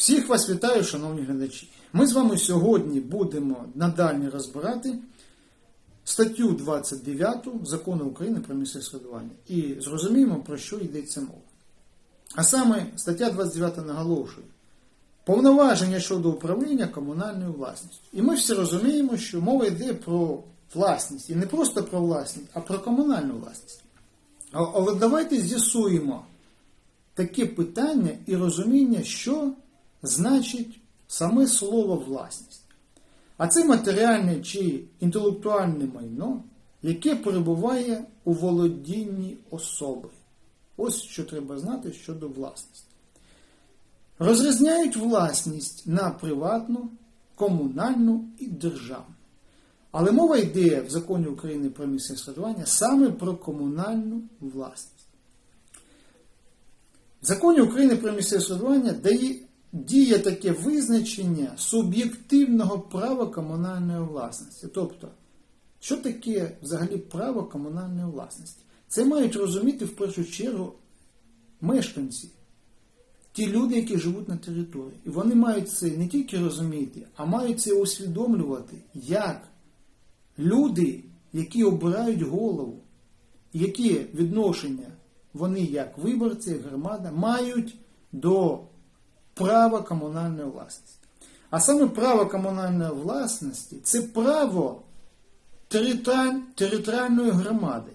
Всіх вас вітаю, шановні глядачі. Ми з вами сьогодні будемо надалі розбирати статтю 29 закону України про місцеве самоврядування і зрозуміємо, про що йдеться мова. А саме стаття 29 наголошує повноваження щодо управління комунальною власністю. І ми всі розуміємо, що мова йде про власність. І не просто про власність, а про комунальну власність. Але давайте з'ясуємо таке питання і розуміння, що значить саме слово власність. А це матеріальне чи інтелектуальне майно, яке перебуває у володінні особи. Ось що треба знати щодо власності. Розрізняють власність на приватну, комунальну і державну. Але мова йде в законі України про місцеве самоврядування саме про комунальну власність. В законі України про місцеве самоврядування дає, діє таке визначення суб'єктивного права комунальної власності. Тобто, що таке взагалі право комунальної власності? Це мають розуміти в першу чергу мешканці, ті люди, які живуть на території. І вони мають це не тільки розуміти, а мають це усвідомлювати, як люди, які обирають голову, які відношення вони, як виборці, громада, мають до права комунальної власності. А саме право комунальної власності це право територіальної громади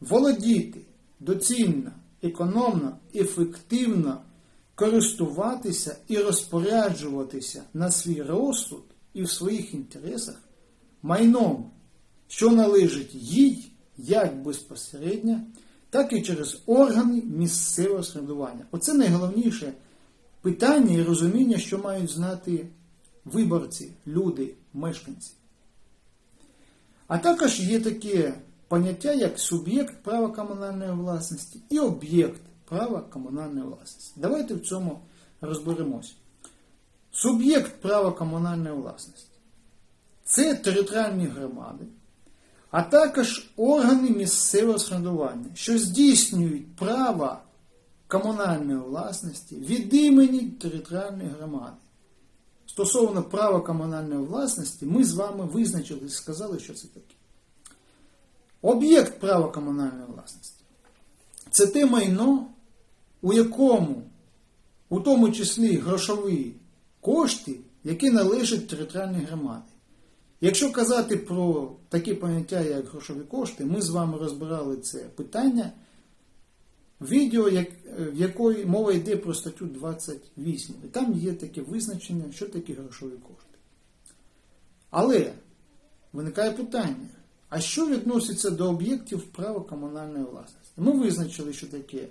володіти доцільно, економно, ефективно користуватися і розпоряджуватися на свій розсуд і в своїх інтересах майном, що належить їй як безпосередньо, так і через органи місцевого самоврядування. Оце найголовніше питання і розуміння, що мають знати виборці, люди, мешканці. А також є таке поняття, як суб'єкт права комунальної власності і об'єкт права комунальної власності. Давайте в цьому розберемося. Суб'єкт права комунальної власності це територіальні громади, а також органи місцевого самоврядування, що здійснюють право комунальної власності від імені територіальної громади. Стосовно права комунальної власності, ми з вами визначили і сказали, що це таке. Об'єкт права комунальної власності це те майно, у якому, у тому числі грошові кошти, які належать територіальній громаді. Якщо казати про такі поняття, як грошові кошти, ми з вами розбирали це питання відео, в якої мова йде про статтю 28. І там є таке визначення, що таке грошові кошти. Але виникає питання: а що відноситься до об'єктів права комунальної власності? Ми визначили, що таке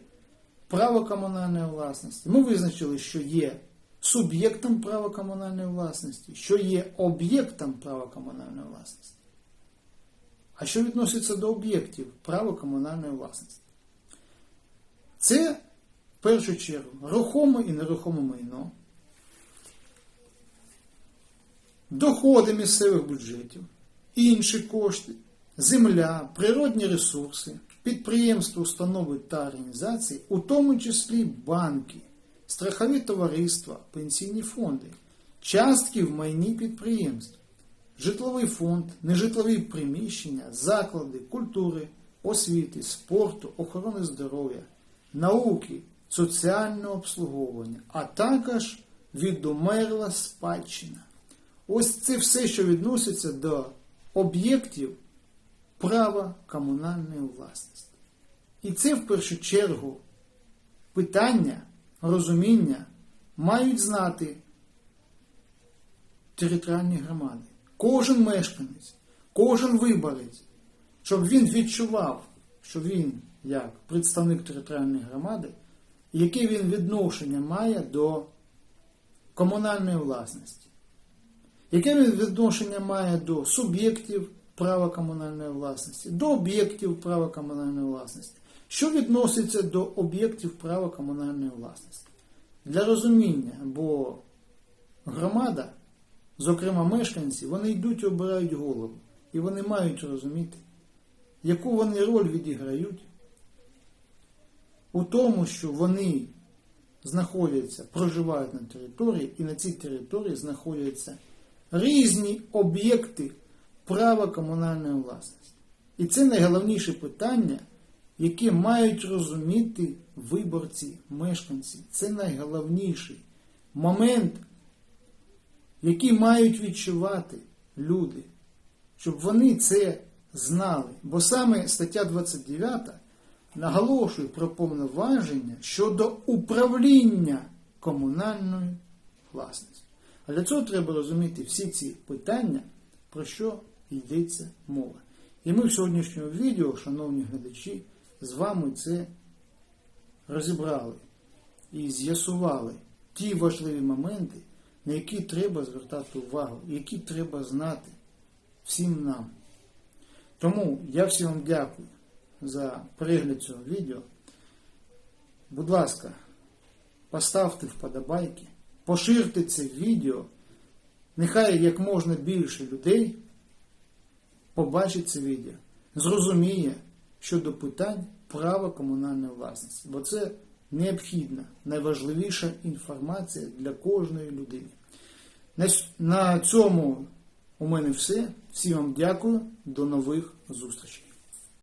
право комунальної власності. Ми визначили, що є суб'єктом права комунальної власності, що є об'єктом права комунальної власності. А що відноситься до об'єктів права комунальної власності? Це, в першу чергу, рухоме і нерухоме майно, доходи місцевих бюджетів, інші кошти, земля, природні ресурси, підприємства, установи та організації, у тому числі банки, страхові товариства, пенсійні фонди, частки в майні підприємств, житловий фонд, нежитлові приміщення, заклади культури, освіти, спорту, охорони здоров'я, науки, соціального обслуговування, а також відомерла спадщина. Ось це все, що відноситься до об'єктів права комунальної власності. І це в першу чергу питання, розуміння мають знати територіальні громади. Кожен мешканець, кожен виборець, щоб він відчував, що він, як представник територіальної громади, яке він відношення має до комунальної власності, яке він відношення має до суб'єктів права комунальної власності, до об'єктів права комунальної власності, що відноситься до об'єктів права комунальної власності. Для розуміння, бо громада, зокрема мешканці, вони йдуть і обирають голову. І вони мають розуміти, яку вони роль відіграють у тому, що вони знаходяться, проживають на території, і на цій території знаходяться різні об'єкти права комунальної власності. І це найголовніше питання, яке мають розуміти виборці, мешканці. Це найголовніший момент, який мають відчувати люди, щоб вони це знали. Бо саме стаття 29 наголошує про повноваження щодо управління комунальною власністю. А для цього треба розуміти всі ці питання, про що йдеться мова. І ми в сьогоднішньому відео, шановні глядачі, з вами це розібрали і з'ясували ті важливі моменти, на які треба звертати увагу, які треба знати всім нам. Тому я всім вам дякую за перегляд цього відео. Будь ласка, поставте вподобайки, поширте це відео. Нехай як можна більше людей побачить це відео, зрозуміє щодо питань права комунальної власності. Бо це необхідна, найважливіша інформація для кожної людини. На цьому у мене все. Всім вам дякую. До нових зустрічей.